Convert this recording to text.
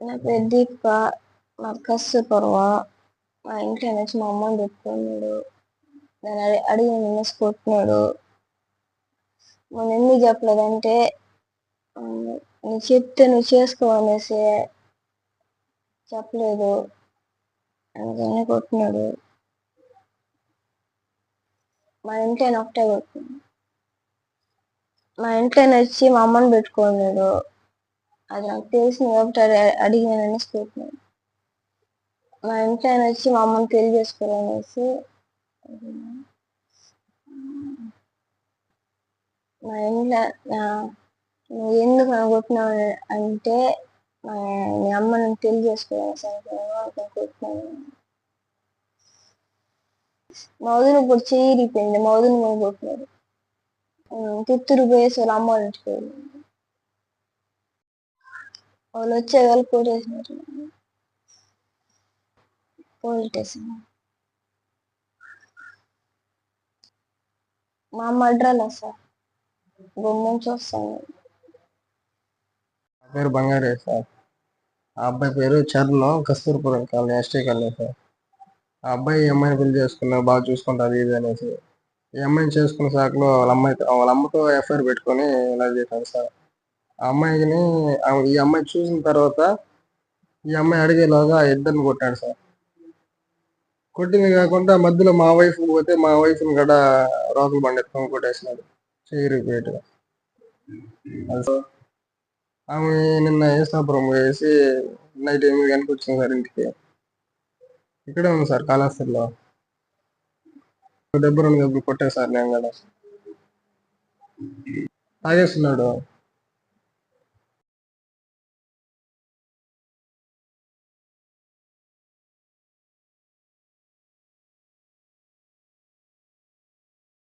నా పేరు దీపిక మా కస్తూర్పర్వ మా ఇంట్లో నుంచి మా అమ్మని పెట్టుకున్నాడు నేను అడి అడిగి నిన్నేసి కొట్టినాడు మనం ఎందుకు చెప్పలేదంటే నువ్వు చెప్తే నువ్వు చేసుకో అనేసి చెప్పలేదు అందుకని కొట్టినాడు మా ఇంట్లో ఒకటే కొట్టినాడు మా ఇంట్లో వచ్చి మా అమ్మని పెట్టుకున్నాడు అది నాకు తెలిసింది కాబట్టి అడి- అడిగినానని స్టేట్మెంట్ మా ఇంట్లో ఆయన వచ్చి మా అమ్మని తెలియజేసుకోవాలనేసి మా ఇంట్లో నువ్వు ఎందుకు అనుకుంటున్నావు అంటే మీ అమ్మ నన్ను పెళ్ళి చేసుకోవాలని అనుకున్నాను కొట్టినాను. మా ఇప్పుడు చెయ్యి మౌదును కొనుక్కుంటున్నారు తిత్తూరు పోయేసి వాళ్ళ అమ్మ వాళ్ళ ఇంటికి వెళ్ళింది. వాళ్ళు వచ్చే వాళ్ళు కొట్టేసినారు. పోలీస్ మా అమ్మ సార్? గుమ్మం చూస్తాను నా పేరు బంగారే సార్. ఆ అబ్బాయి పేరు చర్లో Kasturpuram colony ST colony sir. ఆ అబ్బాయి ఈ అమ్మాయిని పెళ్ళి చేసుకున్నా బాగా చూసుకుంటారు ఇది అనేసి. ఈ అమ్మాయిని చేసుకున్న సాకులో వాళ్ళ అమ్మాయి వాళ్ళ అమ్మతో ఎఫ్ఐఆర్ పెట్టుకొని ఇలా చేశాను సార్. అమ్మాయిని ఈ అమ్మాయి చూసిన తర్వాత ఈ అమ్మాయి అడిగేలాగా ఇద్దరిని కొట్టాడు సార్. కొట్టింది కాకుండా మధ్యలో మా వైఫ్ పోతే మా వైఫ్ని కూడా రోకలు బండి ఎత్తుకొని కొట్టేసినాడు చెయ్యి రిపీట్గా ఆమె నిన్న ఏసాపురం వేసి నైట్ ఎనిమిది గంటలకు వచ్చింది సార్ ఇంటికి. ఇక్కడే ఉంది సార్ కాళహస్తిలో. దెబ్బ రెండు దెబ్బలు కొట్టే సార్ నేను కూడా. తాగేస్తున్నాడు.